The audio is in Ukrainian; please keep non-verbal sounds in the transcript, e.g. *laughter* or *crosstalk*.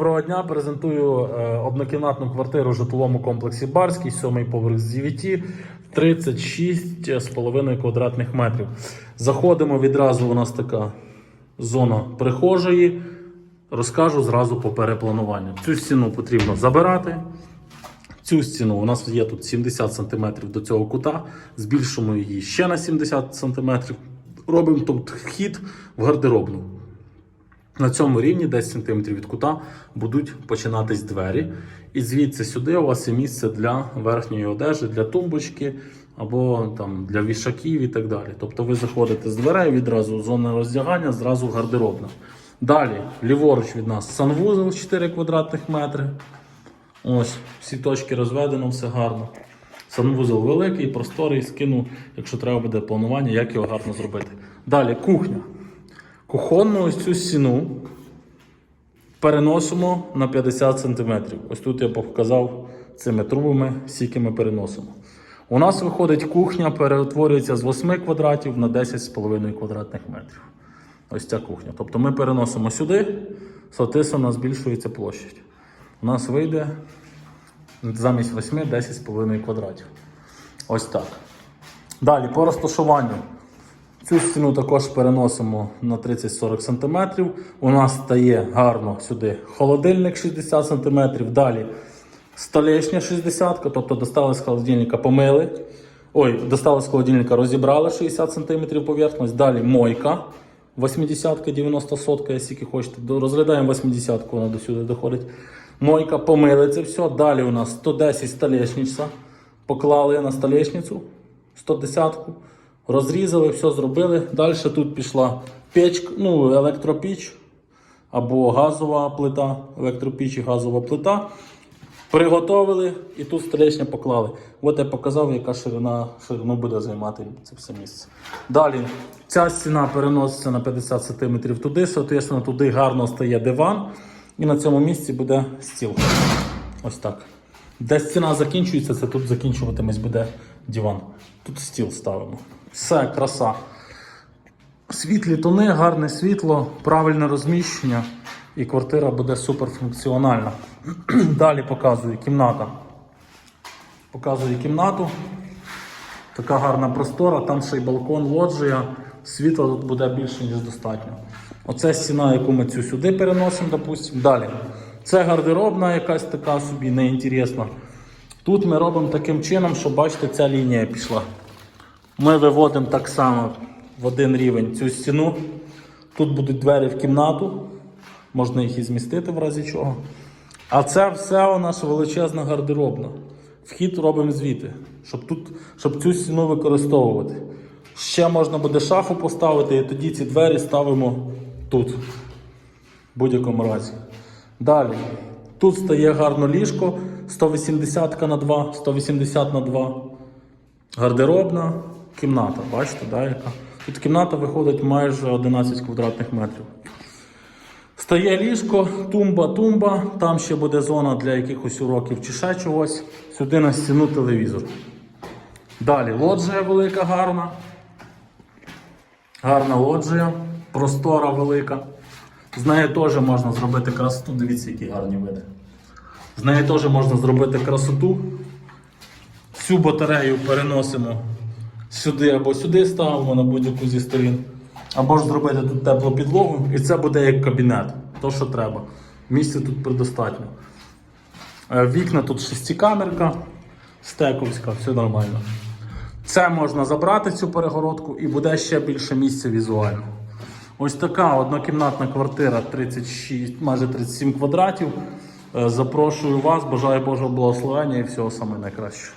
Доброго дня, презентую е, однокімнатну квартиру в житловому комплексі Барський, сьомий поверх з 9, 36,5 квадратних метрів. Заходимо відразу, у нас така зона прихожої. Розкажу зразу по переплануванню. Цю стіну потрібно забирати. Цю стіну у нас є тут 70 см до цього кута. Збільшуємо її ще на 70 см. Робимо тут вхід в гардеробну. На цьому рівні 10 см від кута будуть починатись двері. І звідси сюди у вас є місце для верхньої одежі, для тумбочки або там, для вішаків і так далі. Тобто ви заходите з дверей, відразу зона роздягання, зразу гардеробна. Далі, ліворуч від нас санвузол 4 квадратних метри. Ось, всі точки розведено, все гарно. Санвузол великий, просторий, скину, якщо треба буде планування, як його гарно зробити. Далі кухня. Кухонну ось цю стіну переносимо на 50 см. Ось тут я показав цими трубами, скільки ми переносимо. У нас виходить кухня, перетворюється з 8 квадратів на 10,5 квадратних метрів. Ось ця кухня. Тобто ми переносимо сюди, соответственно, збільшується площадь. У нас вийде замість 8 10,5 квадратів. Ось так. Далі по розташуванню. Цю стіну також переносимо на 30-40 см. У нас стає гарно сюди холодильник 60 см. Далі столешня 60 тобто достали з холодильника, помили. Ой, достали з холодильника, розібрали 60 см поверхність. Далі мойка 80 90 сотка, якщо хочете. Розглядаємо 80-ку, вона до сюди доходить. Мойка, помили це все. Далі у нас 110 столешниця. Поклали на столешницю 110 розрізали, все зробили. Далі тут пішла печка, ну, електропіч або газова плита, електропіч і газова плита. Приготовили і тут столешня поклали. От я показав, яка ширина ширину буде займати це все місце. Далі ця стіна переноситься на 50 см туди, соответственно, туди гарно стає диван, і на цьому місці буде стіл. Ось так. Де стіна закінчується, це тут закінчуватимесь буде диван. Тут стіл ставимо. Все, краса. Світлі тони, гарне світло, правильне розміщення, і квартира буде суперфункціональна. *clears throat* Далі показую кімната. Показую кімнату. Така гарна простора, там ще й балкон, лоджія. Світла тут буде більше, ніж достатньо. Оце стіна, яку ми цю сюди переносимо, допустимо. Далі. Це гардеробна якась така собі неінтересна. Тут ми робимо таким чином, що бачите, ця лінія пішла. Ми виводимо так само в один рівень цю стіну. Тут будуть двері в кімнату. Можна їх і змістити в разі чого. А це все у нас величезна гардеробна. Вхід робимо звідти, щоб, тут, щоб цю стіну використовувати. Ще можна буде шафу поставити, і тоді ці двері ставимо тут. В будь-якому разі. Далі. Тут стає гарно ліжко 180 на 2, 180 на 2. Гардеробна кімната. Бачите, да, яка? Тут кімната виходить майже 11 квадратних метрів. Стає ліжко, тумба, тумба. Там ще буде зона для якихось уроків чи ще чогось. Сюди на стіну телевізор. Далі лоджія велика, гарна. Гарна лоджія, простора велика. З нею теж можна зробити красоту. Дивіться, які гарні види. З нею теж можна зробити красоту. Цю батарею переносимо сюди або сюди ставимо на будь-яку зі сторін. Або ж зробити тут теплу підлогу, і це буде як кабінет. То, що треба. Місця тут предостатньо. Е, Вікна тут шестикамерка, стековська, все нормально. Це можна забрати цю перегородку і буде ще більше місця візуально. Ось така однокімнатна квартира 36, майже 37 квадратів. Е, Запрошую вас, бажаю Божого благословення і всього саме найкращого.